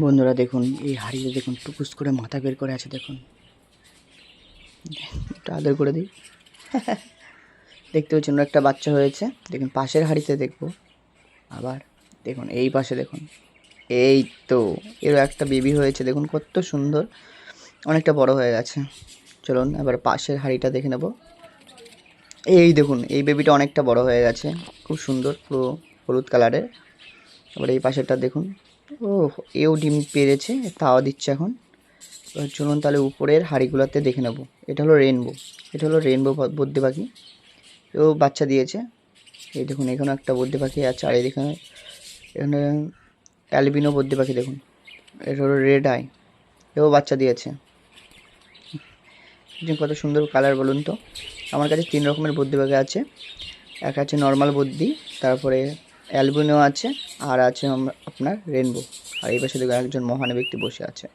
বন্ধুরা দেখুন, এই হাড়িতে দেখুন, টুকুস করে মাথা বের করে আছে, দেখুন। একটু আদর করে দিই। দেখতে পাচ্ছেন একটা বাচ্চা হয়েছে। দেখুন, পাশের হাড়িতে দেখব। আবার দেখুন, এই পাশে দেখুন। এই তো, এরও একটা বেবি হয়েছে, দেখুন কত সুন্দর। অনেকটা বড় হয়ে গেছে। চলুন, এবার পাশের হাড়িটা দেখে নেব। এই দেখুন, এই বেবিটা অনেকটা বড় হয়ে গেছে। খুব সুন্দর, পুরো হলুদ কালারের। এবার এই পাশেরটা দেখুন। ও এও ডিম পেরেছে তাওয়া দিচ্ছে এখন। চলুন তাহলে উপরের হাঁড়িগুলোতে দেখে নেব। এটা হলো রেনবো এটা হলো রেনবো বদ্যি পাখি। এও বাচ্চা দিয়েছে। এই দেখুন এখানে একটা বদ্যি পাখি আছে, আর এখানে এখানে অ্যালবিনো বদ্যি পাখি, দেখুন। এটা হলো রেড আই এও বাচ্চা দিয়েছে। কত সুন্দর কালার বলুন তো। আমার কাছে তিন রকমের বুদ্ধি পাখি আছে। এক আছে নর্মাল বুদ্ধি, তারপরে অ্যালবিনো আছে, আর আছে আপনার রেনবো। আর এই পাশে দেখুন একজন মহান ব্যক্তি বসে আছে।